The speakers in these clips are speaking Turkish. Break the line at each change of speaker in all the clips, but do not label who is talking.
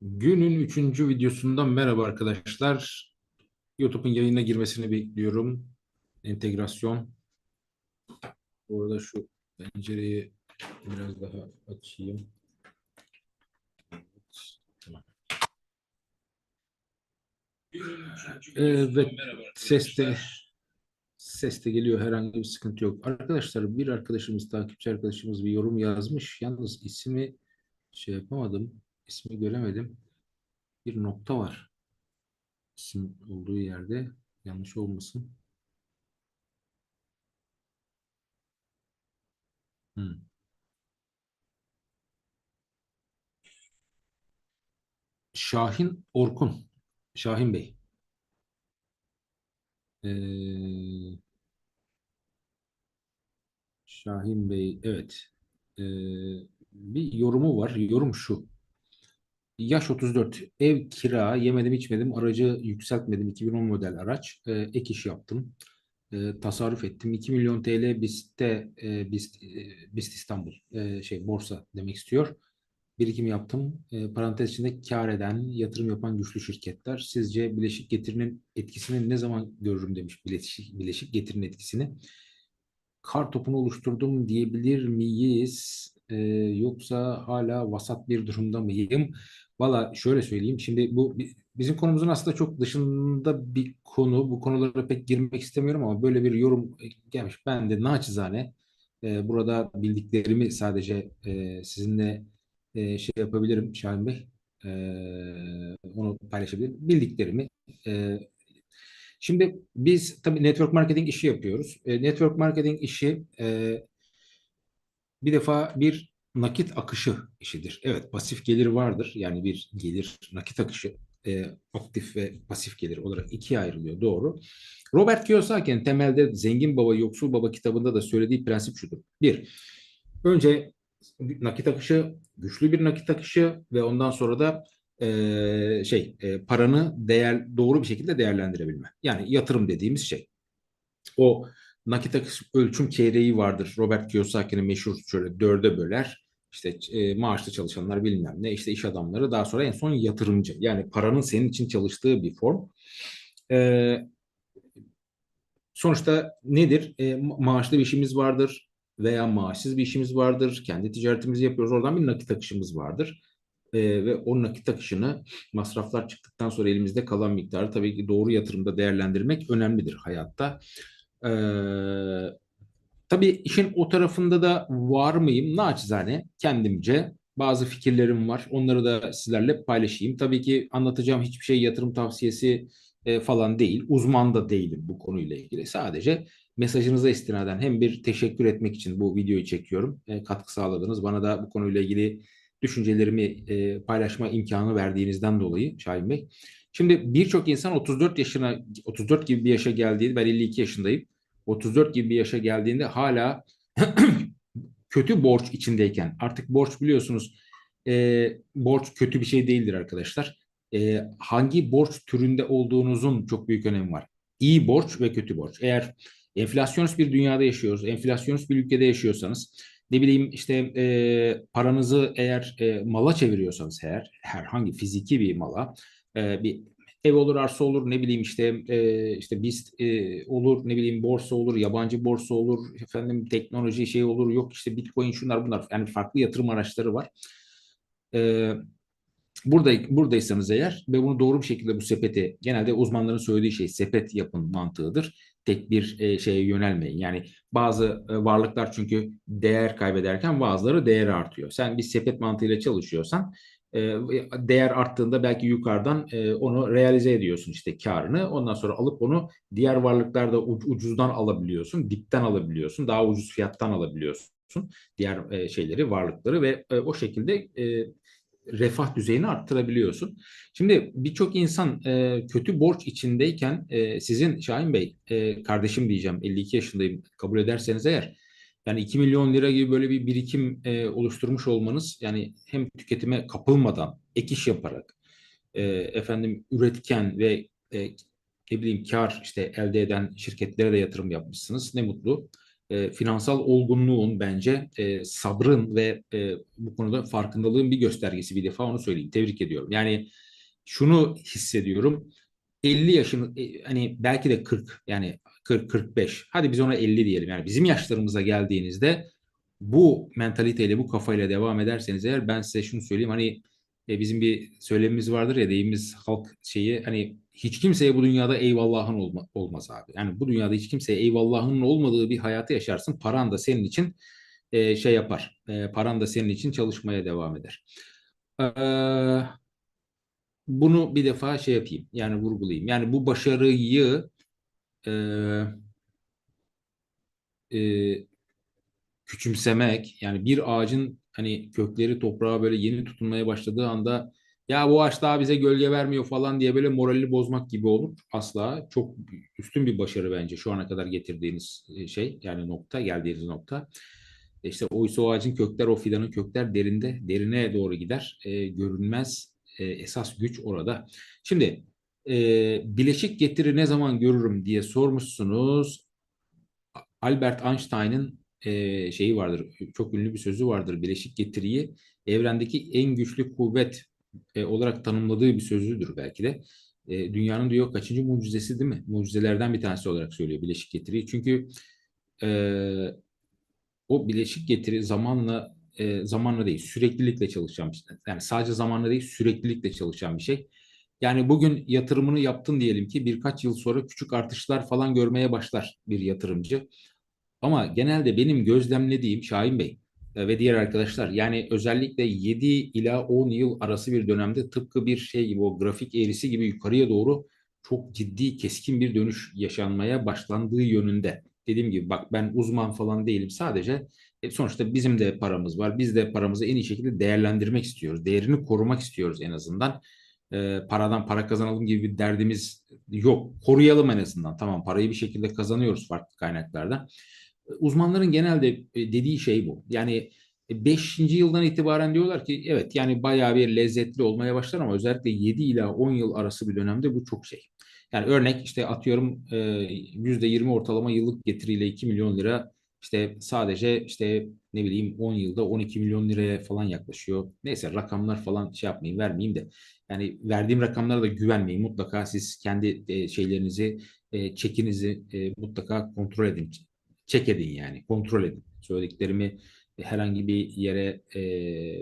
Günün üçüncü videosundan merhaba arkadaşlar. YouTube'un yayına girmesini bekliyorum. Entegrasyon. Bu arada şu pencereyi biraz daha açayım. Tamam. Evet, ses de ses de geliyor herhangi bir sıkıntı yok. Arkadaşlar bir arkadaşımız, takipçi arkadaşımız bir yorum yazmış. Yalnız ismi şey yapamadım. İsmi göremedim. Bir nokta var. İsim olduğu yerde yanlış olmasın. Hmm. Şahin Orkun. Şahin Bey. Ee, Şahin Bey, evet. Ee, bir yorumu var. Yorum şu. Yaş 34. Ev kira. Yemedim içmedim. Aracı yükseltmedim. 2010 model araç. Ee, ek iş yaptım. Ee, tasarruf ettim. 2 milyon TL BIST'te e, BIST, e, BIST İstanbul e, şey borsa demek istiyor. Birikim yaptım. E, parantez içinde kar eden, yatırım yapan güçlü şirketler. Sizce bileşik getirinin etkisini ne zaman görürüm demiş bileşik, bileşik getirinin etkisini. Kar topunu oluşturdum diyebilir miyiz? E, yoksa hala vasat bir durumda mıyım? Valla şöyle söyleyeyim. Şimdi bu bizim konumuzun aslında çok dışında bir konu. Bu konulara pek girmek istemiyorum ama böyle bir yorum gelmiş. Ben de naçizane e, burada bildiklerimi sadece e, sizinle e, şey yapabilirim Şahin Bey. E, onu paylaşabilirim. Bildiklerimi. E, şimdi biz tabii network marketing işi yapıyoruz. E, network marketing işi e, bir defa bir nakit akışı işidir. Evet pasif gelir vardır. Yani bir gelir nakit akışı e, aktif ve pasif gelir olarak ikiye ayrılıyor. Doğru. Robert Kiyosaki'nin temelde Zengin Baba Yoksul Baba kitabında da söylediği prensip şudur. Bir, önce nakit akışı, güçlü bir nakit akışı ve ondan sonra da e, şey e, paranı değer doğru bir şekilde değerlendirebilme. Yani yatırım dediğimiz şey. O nakit akış ölçüm çeyreği vardır. Robert Kiyosaki'nin meşhur şöyle dörde böler. İşte e, maaşlı çalışanlar bilmem ne, işte iş adamları daha sonra en son yatırımcı. Yani paranın senin için çalıştığı bir form. E, sonuçta nedir? E, maaşlı bir işimiz vardır veya maaşsız bir işimiz vardır. Kendi ticaretimizi yapıyoruz. Oradan bir nakit akışımız vardır. E, ve o nakit akışını masraflar çıktıktan sonra elimizde kalan miktarı tabii ki doğru yatırımda değerlendirmek önemlidir hayatta. E, tabii işin o tarafında da var mıyım? Naçizane kendimce bazı fikirlerim var. Onları da sizlerle paylaşayım. Tabii ki anlatacağım hiçbir şey yatırım tavsiyesi e, falan değil. Uzman da değilim bu konuyla ilgili. Sadece mesajınıza istinaden hem bir teşekkür etmek için bu videoyu çekiyorum. E, katkı sağladınız. Bana da bu konuyla ilgili düşüncelerimi e, paylaşma imkanı verdiğinizden dolayı Şahin Bey. Şimdi birçok insan 34 yaşına 34 gibi bir yaşa geldiğinde ben 52 yaşındayım. 34 gibi bir yaşa geldiğinde hala kötü borç içindeyken artık borç biliyorsunuz e, borç kötü bir şey değildir arkadaşlar. E, hangi borç türünde olduğunuzun çok büyük önemi var. İyi borç ve kötü borç. Eğer enflasyonist bir dünyada yaşıyoruz, enflasyonist bir ülkede yaşıyorsanız ne bileyim işte e, paranızı eğer e, mala çeviriyorsanız eğer herhangi fiziki bir mala e, bir ev olur, arsa olur, ne bileyim işte e, işte BIST e, olur, ne bileyim borsa olur, yabancı borsa olur, efendim teknoloji şey olur, yok işte Bitcoin şunlar bunlar. Yani farklı yatırım araçları var. E, burada buradaysanız eğer ve bunu doğru bir şekilde bu sepeti genelde uzmanların söylediği şey sepet yapın mantığıdır. Tek bir e, şeye yönelmeyin. Yani bazı e, varlıklar çünkü değer kaybederken bazıları değer artıyor. Sen bir sepet mantığıyla çalışıyorsan değer arttığında belki yukarıdan e, onu realize ediyorsun işte karını. Ondan sonra alıp onu diğer varlıklarda ucuzdan alabiliyorsun, dipten alabiliyorsun, daha ucuz fiyattan alabiliyorsun diğer e, şeyleri, varlıkları ve o şekilde refah düzeyini arttırabiliyorsun. Şimdi birçok insan kötü borç içindeyken sizin Şahin Bey, kardeşim diyeceğim 52 yaşındayım kabul ederseniz eğer yani 2 milyon lira gibi böyle bir birikim e, oluşturmuş olmanız yani hem tüketime kapılmadan ek iş yaparak e, efendim üretken ve e, ne bileyim kar işte elde eden şirketlere de yatırım yapmışsınız. Ne mutlu. e, finansal olgunluğun bence e, sabrın ve e, bu konuda farkındalığın bir göstergesi bir defa onu söyleyeyim. Tebrik ediyorum. Yani şunu hissediyorum. 50 yaşın e, hani belki de 40 yani 40 45. Hadi biz ona 50 diyelim. Yani bizim yaşlarımıza geldiğinizde bu mentaliteyle, bu kafayla devam ederseniz eğer ben size şunu söyleyeyim. Hani e, bizim bir söylemimiz vardır ya deyimiz halk şeyi hani hiç kimseye bu dünyada eyvallahın olma, olmaz abi. Yani bu dünyada hiç kimseye eyvallahın olmadığı bir hayatı yaşarsın. Paran da senin için e, şey yapar. E, paran da senin için çalışmaya devam eder. Eee bunu bir defa şey yapayım yani vurgulayayım. Yani bu başarıyı e, e, küçümsemek yani bir ağacın hani kökleri toprağa böyle yeni tutunmaya başladığı anda ya bu ağaç daha bize gölge vermiyor falan diye böyle moralini bozmak gibi olur. Asla çok üstün bir başarı bence şu ana kadar getirdiğiniz e, şey yani nokta geldiğiniz nokta. İşte oysa o ağacın kökler o fidanın kökler derinde derine doğru gider. E, görünmez e, esas güç orada. Şimdi e, bileşik getiri ne zaman görürüm diye sormuşsunuz. Albert Einstein'ın e, şeyi vardır, çok ünlü bir sözü vardır. Bileşik getiriyi evrendeki en güçlü kuvvet e, olarak tanımladığı bir sözüdür belki de. E, dünyanın diyor kaçıncı mucizesi değil mi? Mucizelerden bir tanesi olarak söylüyor bileşik getiriyi. Çünkü e, o bileşik getiri zamanla e, zamanla değil süreklilikle çalışan bir şey. Yani sadece zamanla değil süreklilikle çalışan bir şey. Yani bugün yatırımını yaptın diyelim ki birkaç yıl sonra küçük artışlar falan görmeye başlar bir yatırımcı. Ama genelde benim gözlemlediğim Şahin Bey e, ve diğer arkadaşlar yani özellikle 7 ila 10 yıl arası bir dönemde tıpkı bir şey gibi o grafik eğrisi gibi yukarıya doğru çok ciddi keskin bir dönüş yaşanmaya başlandığı yönünde. Dediğim gibi bak ben uzman falan değilim sadece e, sonuçta bizim de paramız var. Biz de paramızı en iyi şekilde değerlendirmek istiyoruz. Değerini korumak istiyoruz en azından. E, paradan para kazanalım gibi bir derdimiz yok. Koruyalım en azından. Tamam parayı bir şekilde kazanıyoruz farklı kaynaklardan. Uzmanların genelde e, dediği şey bu. Yani 5. yıldan itibaren diyorlar ki evet yani bayağı bir lezzetli olmaya başlar ama özellikle 7 ila 10 yıl arası bir dönemde bu çok şey. Yani örnek işte atıyorum %20 ortalama yıllık getiriyle 2 milyon lira işte sadece işte ne bileyim 10 yılda 12 milyon liraya falan yaklaşıyor. Neyse rakamlar falan şey yapmayayım vermeyeyim de yani verdiğim rakamlara da güvenmeyin. Mutlaka siz kendi e, şeylerinizi e, çekinizi e, mutlaka kontrol edin. Çek edin yani kontrol edin. Söylediklerimi herhangi bir yere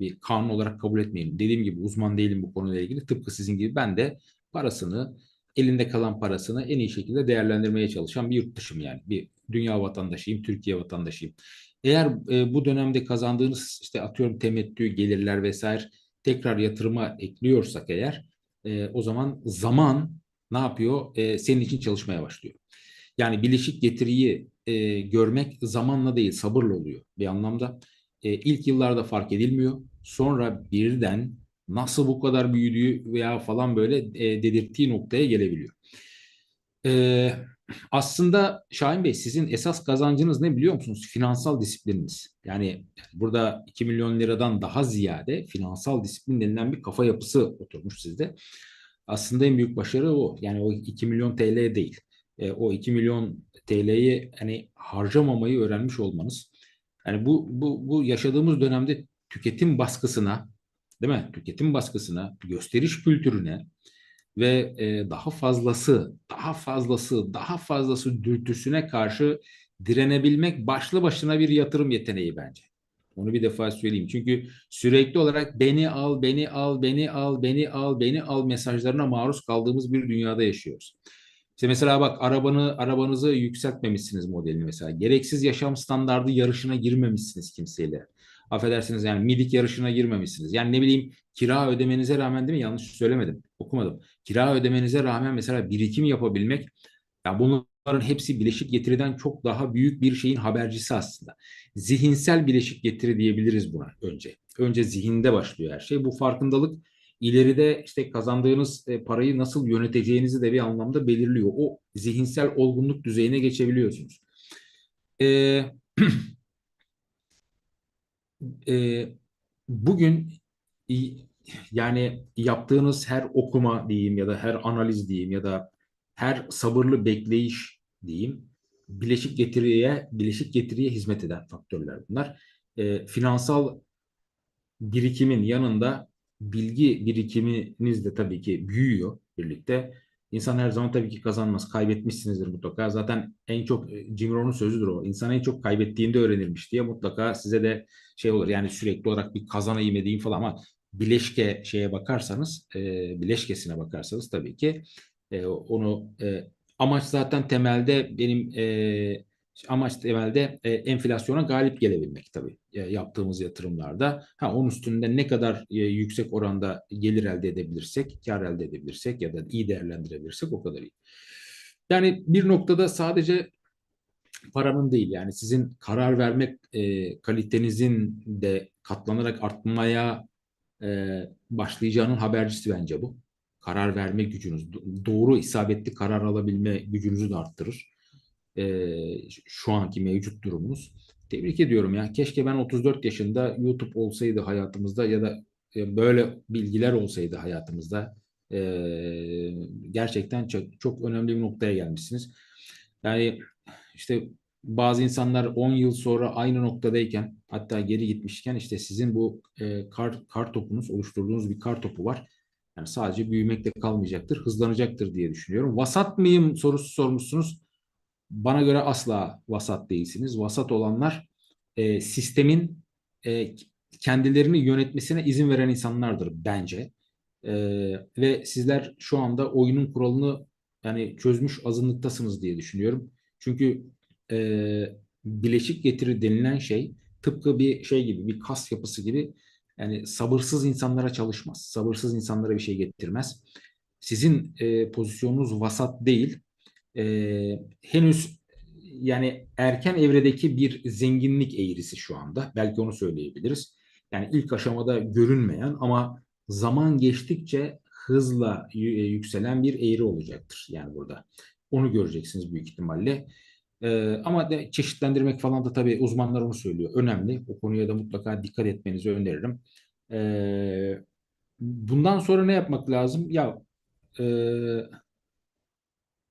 bir kanun olarak kabul etmeyin. Dediğim gibi uzman değilim bu konuyla ilgili. Tıpkı sizin gibi ben de parasını elinde kalan parasını en iyi şekilde değerlendirmeye çalışan bir yurttaşım yani. Bir dünya vatandaşıyım, Türkiye vatandaşıyım. Eğer e, bu dönemde kazandığınız işte atıyorum temettü, gelirler vesaire tekrar yatırıma ekliyorsak eğer e, o zaman zaman ne yapıyor? E, senin için çalışmaya başlıyor. Yani bileşik getiriyi e, görmek zamanla değil sabırla oluyor bir anlamda. E, ilk yıllarda fark edilmiyor. Sonra birden nasıl bu kadar büyüdüğü veya falan böyle e, dedirttiği noktaya gelebiliyor. E, aslında Şahin Bey sizin esas kazancınız ne biliyor musunuz? Finansal disiplininiz. Yani burada 2 milyon liradan daha ziyade finansal disiplin denilen bir kafa yapısı oturmuş sizde. Aslında en büyük başarı o. Yani o 2 milyon TL değil. E, o 2 milyon TL'yi hani harcamamayı öğrenmiş olmanız. Yani bu bu bu yaşadığımız dönemde tüketim baskısına değil mi? Tüketim baskısına, gösteriş kültürüne ve e, daha fazlası, daha fazlası, daha fazlası dürtüsüne karşı direnebilmek başlı başına bir yatırım yeteneği bence. Onu bir defa söyleyeyim. Çünkü sürekli olarak beni al, beni al, beni al, beni al, beni al mesajlarına maruz kaldığımız bir dünyada yaşıyoruz. İşte mesela bak arabanı arabanızı yükseltmemişsiniz modelini mesela. Gereksiz yaşam standardı yarışına girmemişsiniz kimseyle affedersiniz yani midik yarışına girmemişsiniz. Yani ne bileyim kira ödemenize rağmen değil mi? Yanlış söylemedim. Okumadım. Kira ödemenize rağmen mesela birikim yapabilmek ya bunların hepsi bileşik getiriden çok daha büyük bir şeyin habercisi aslında. Zihinsel bileşik getiri diyebiliriz buna önce. Önce zihinde başlıyor her şey. Bu farkındalık ileride işte kazandığınız e, parayı nasıl yöneteceğinizi de bir anlamda belirliyor. O zihinsel olgunluk düzeyine geçebiliyorsunuz. Ee, e, bugün yani yaptığınız her okuma diyeyim ya da her analiz diyeyim ya da her sabırlı bekleyiş diyeyim bileşik getiriye bileşik getiriye hizmet eden faktörler bunlar. E, finansal birikimin yanında bilgi birikiminiz de tabii ki büyüyor birlikte. İnsan her zaman tabii ki kazanmaz. Kaybetmişsinizdir mutlaka. Zaten en çok e, Jim Rohn'un sözüdür o. İnsan en çok kaybettiğinde öğrenirmiş diye mutlaka size de şey olur. Yani sürekli olarak bir kazanayım edeyim falan ama bileşke şeye bakarsanız, e, bileşkesine bakarsanız tabii ki e, onu e, amaç zaten temelde benim e, amaç temelde e, enflasyona galip gelebilmek tabii e, yaptığımız yatırımlarda. Ha onun üstünde ne kadar e, yüksek oranda gelir elde edebilirsek, kar elde edebilirsek ya da iyi değerlendirebilirsek o kadar iyi. Yani bir noktada sadece paranın değil yani sizin karar vermek e, kalitenizin de katlanarak artmaya e, başlayacağının habercisi bence bu. Karar verme gücünüz, doğru isabetli karar alabilme gücünüzü de arttırır. E, şu anki mevcut durumunuz. Tebrik ediyorum ya. Keşke ben 34 yaşında YouTube olsaydı hayatımızda ya da e, böyle bilgiler olsaydı hayatımızda. E, gerçekten çok, çok önemli bir noktaya gelmişsiniz. Yani işte bazı insanlar 10 yıl sonra aynı noktadayken hatta geri gitmişken işte sizin bu e, kar, kar topunuz oluşturduğunuz bir kar topu var. Yani sadece büyümekle kalmayacaktır, hızlanacaktır diye düşünüyorum. Vasat mıyım sorusu sormuşsunuz. Bana göre asla vasat değilsiniz. Vasat olanlar e, sistemin e, kendilerini yönetmesine izin veren insanlardır bence. E, ve sizler şu anda oyunun kuralını yani çözmüş azınlıktasınız diye düşünüyorum. Çünkü e, bileşik getiri denilen şey tıpkı bir şey gibi, bir kas yapısı gibi yani sabırsız insanlara çalışmaz. Sabırsız insanlara bir şey getirmez. Sizin e, pozisyonunuz vasat değil. E, henüz yani erken evredeki bir zenginlik eğrisi şu anda. Belki onu söyleyebiliriz. Yani ilk aşamada görünmeyen ama zaman geçtikçe hızla yükselen bir eğri olacaktır yani burada. Onu göreceksiniz büyük ihtimalle. Ee, ama de çeşitlendirmek falan da tabii uzmanlar onu söylüyor. Önemli. O konuya da mutlaka dikkat etmenizi öneririm. Ee, bundan sonra ne yapmak lazım? Ya e,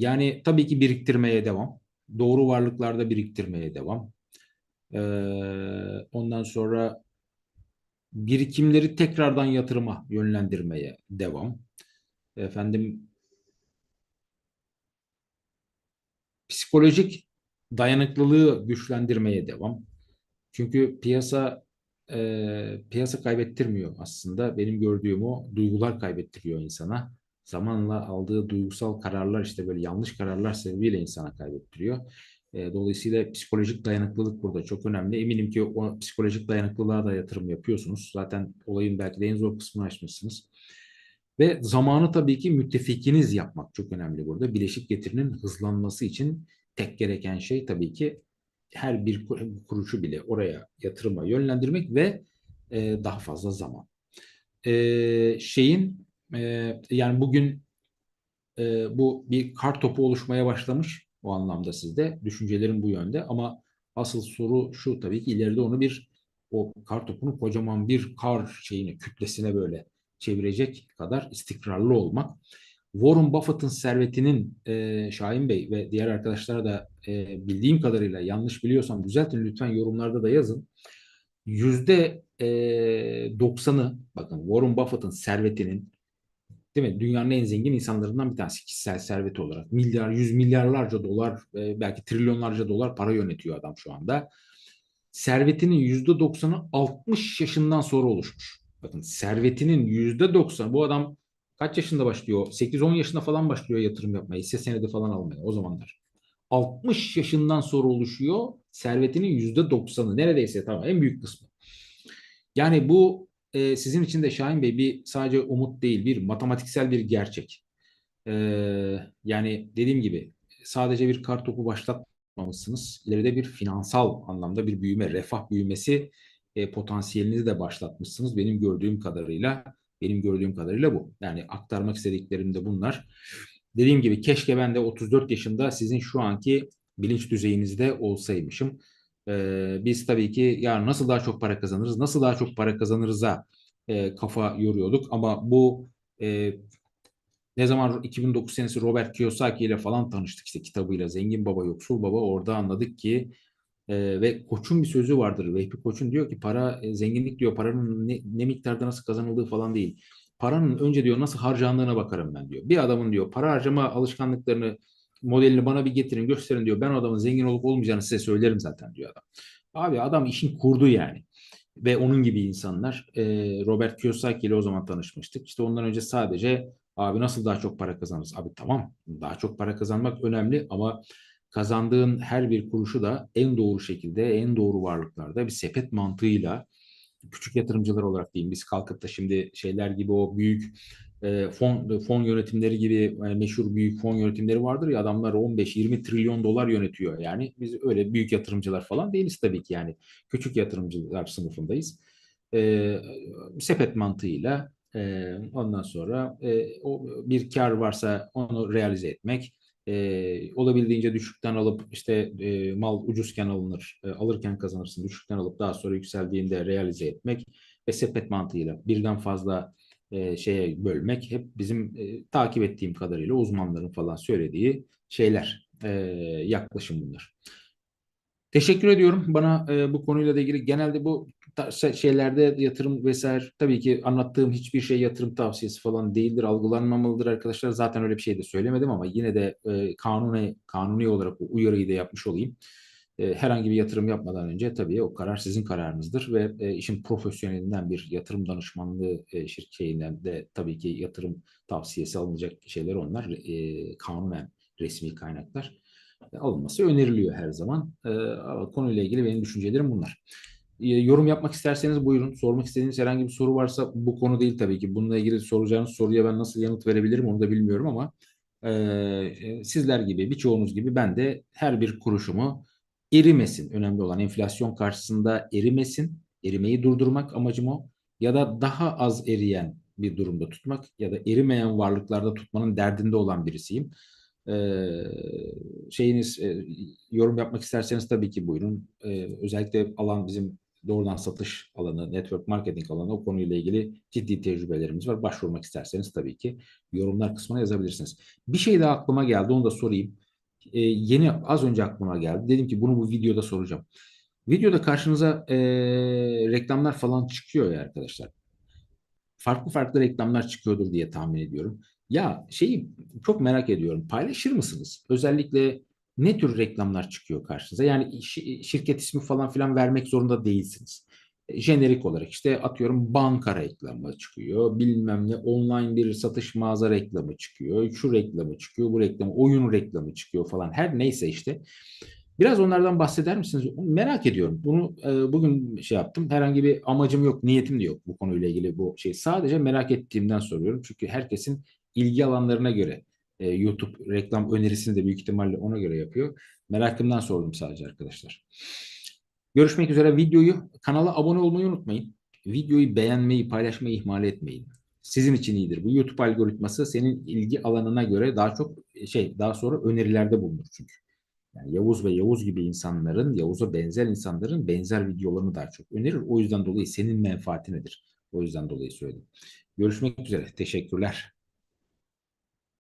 yani tabii ki biriktirmeye devam. Doğru varlıklarda biriktirmeye devam. Ee, ondan sonra birikimleri tekrardan yatırıma yönlendirmeye devam. Efendim psikolojik dayanıklılığı güçlendirmeye devam. Çünkü piyasa e, piyasa kaybettirmiyor aslında. Benim gördüğüm o duygular kaybettiriyor insana. Zamanla aldığı duygusal kararlar işte böyle yanlış kararlar sebebiyle insana kaybettiriyor. E, dolayısıyla psikolojik dayanıklılık burada çok önemli. Eminim ki o psikolojik dayanıklılığa da yatırım yapıyorsunuz. Zaten olayın belki de en zor kısmını açmışsınız. Ve zamanı tabii ki müttefikiniz yapmak çok önemli burada. Bileşik getirinin hızlanması için tek gereken şey tabii ki her bir kuruşu bile oraya yatırıma yönlendirmek ve e, daha fazla zaman. E, şeyin e, yani bugün e, bu bir kar topu oluşmaya başlamış o anlamda sizde. Düşüncelerin bu yönde ama asıl soru şu tabii ki ileride onu bir o kar topunu kocaman bir kar şeyini kütlesine böyle çevirecek kadar istikrarlı olmak. Warren Buffett'ın servetinin e, Şahin Bey ve diğer arkadaşlara da e, bildiğim kadarıyla yanlış biliyorsam düzeltin lütfen yorumlarda da yazın. Yüzde e, 90'ı bakın Warren Buffett'ın servetinin değil mi dünyanın en zengin insanlarından bir tanesi kişisel serveti olarak milyar yüz milyarlarca dolar e, belki trilyonlarca dolar para yönetiyor adam şu anda. Servetinin yüzde 90'ı 60 yaşından sonra oluşmuş. Bakın servetinin yüzde 90 bu adam Kaç yaşında başlıyor? 8-10 yaşında falan başlıyor yatırım yapmaya. Hisse senedi falan almaya o zamanlar. 60 yaşından sonra oluşuyor servetinin %90'ı. Neredeyse tamam en büyük kısmı. Yani bu e, sizin için de Şahin Bey bir sadece umut değil bir matematiksel bir gerçek. E, yani dediğim gibi sadece bir kar topu başlatmamışsınız. İleride bir finansal anlamda bir büyüme, refah büyümesi e, potansiyelinizi de başlatmışsınız benim gördüğüm kadarıyla. Benim gördüğüm kadarıyla bu. Yani aktarmak istediklerim de bunlar. Dediğim gibi keşke ben de 34 yaşında sizin şu anki bilinç düzeyinizde olsaymışım. Ee, biz tabii ki ya nasıl daha çok para kazanırız, nasıl daha çok para kazanırıza e, kafa yoruyorduk. Ama bu e, Ne zaman 2009 senesi Robert Kiyosaki ile falan tanıştık işte kitabıyla Zengin Baba Yoksul Baba orada anladık ki e, ve Koç'un bir sözü vardır. Vehbi Koç'un diyor ki para e, zenginlik diyor paranın ne, ne miktarda nasıl kazanıldığı falan değil. Paranın önce diyor nasıl harcandığına bakarım ben diyor. Bir adamın diyor para harcama alışkanlıklarını modelini bana bir getirin gösterin diyor. Ben adamın zengin olup olmayacağını size söylerim zaten diyor adam. Abi adam işin kurdu yani. Ve onun gibi insanlar e, Robert Kiyosaki ile o zaman tanışmıştık. İşte ondan önce sadece abi nasıl daha çok para kazanırız? Abi tamam daha çok para kazanmak önemli ama kazandığın her bir kuruşu da en doğru şekilde, en doğru varlıklarda bir sepet mantığıyla küçük yatırımcılar olarak diyeyim biz kalkıp da şimdi şeyler gibi o büyük e, fon fon yönetimleri gibi e, meşhur büyük fon yönetimleri vardır ya adamlar 15-20 trilyon dolar yönetiyor. Yani biz öyle büyük yatırımcılar falan değiliz tabii ki. Yani küçük yatırımcılar sınıfındayız. E, sepet mantığıyla e, ondan sonra e, o bir kar varsa onu realize etmek e, olabildiğince düşükten alıp işte e, mal ucuzken alınır, e, alırken kazanırsın, düşükten alıp daha sonra yükseldiğinde realize etmek ve sepet mantığıyla birden fazla e, şeye bölmek hep bizim e, takip ettiğim kadarıyla uzmanların falan söylediği şeyler, e, yaklaşım bunlar. Teşekkür ediyorum bana e, bu konuyla da ilgili. Genelde bu şeylerde yatırım vesaire tabii ki anlattığım hiçbir şey yatırım tavsiyesi falan değildir, algılanmamalıdır arkadaşlar. Zaten öyle bir şey de söylemedim ama yine de e, kanuni kanuni olarak bu uyarıyı da yapmış olayım. E, herhangi bir yatırım yapmadan önce tabii o karar sizin kararınızdır ve e, işin profesyonelinden bir yatırım danışmanlığı e, şirketinden de tabii ki yatırım tavsiyesi alınacak şeyler onlar. Kanunen resmi kaynaklar alınması öneriliyor her zaman. Konuyla ilgili benim düşüncelerim bunlar. Yorum yapmak isterseniz buyurun. Sormak istediğiniz herhangi bir soru varsa bu konu değil tabii ki. Bununla ilgili soracağınız soruya ben nasıl yanıt verebilirim onu da bilmiyorum ama sizler gibi birçoğunuz gibi ben de her bir kuruşumu erimesin. Önemli olan enflasyon karşısında erimesin. Erimeyi durdurmak amacım o. Ya da daha az eriyen bir durumda tutmak ya da erimeyen varlıklarda tutmanın derdinde olan birisiyim. Ee, şeyiniz e, yorum yapmak isterseniz tabii ki buyurun. Ee, özellikle alan bizim doğrudan satış alanı, network marketing alanı o konuyla ilgili ciddi tecrübelerimiz var. Başvurmak isterseniz tabii ki yorumlar kısmına yazabilirsiniz. Bir şey daha aklıma geldi onu da sorayım. Ee, yeni az önce aklıma geldi. Dedim ki bunu bu videoda soracağım. Videoda karşınıza e, reklamlar falan çıkıyor ya arkadaşlar. Farklı farklı reklamlar çıkıyordur diye tahmin ediyorum. Ya şeyi çok merak ediyorum. Paylaşır mısınız? Özellikle ne tür reklamlar çıkıyor karşınıza? Yani şirket ismi falan filan vermek zorunda değilsiniz. Jenerik olarak işte atıyorum banka reklamı çıkıyor. Bilmem ne online bir satış mağaza reklamı çıkıyor. Şu reklamı çıkıyor, bu reklamı, oyun reklamı çıkıyor falan. Her neyse işte. Biraz onlardan bahseder misiniz? Merak ediyorum. Bunu e, bugün şey yaptım. Herhangi bir amacım yok, niyetim de yok bu konuyla ilgili bu şey. Sadece merak ettiğimden soruyorum. Çünkü herkesin ilgi alanlarına göre e, YouTube reklam önerisini de büyük ihtimalle ona göre yapıyor. Merakımdan sordum sadece arkadaşlar. Görüşmek üzere. Videoyu kanala abone olmayı unutmayın. Videoyu beğenmeyi, paylaşmayı ihmal etmeyin. Sizin için iyidir. Bu YouTube algoritması senin ilgi alanına göre daha çok e, şey daha sonra önerilerde bulunur çünkü. Yani Yavuz ve Yavuz gibi insanların, Yavuz'a benzer insanların benzer videolarını daha çok önerir. O yüzden dolayı senin menfaatinedir. O yüzden dolayı söyledim. Görüşmek üzere. Teşekkürler.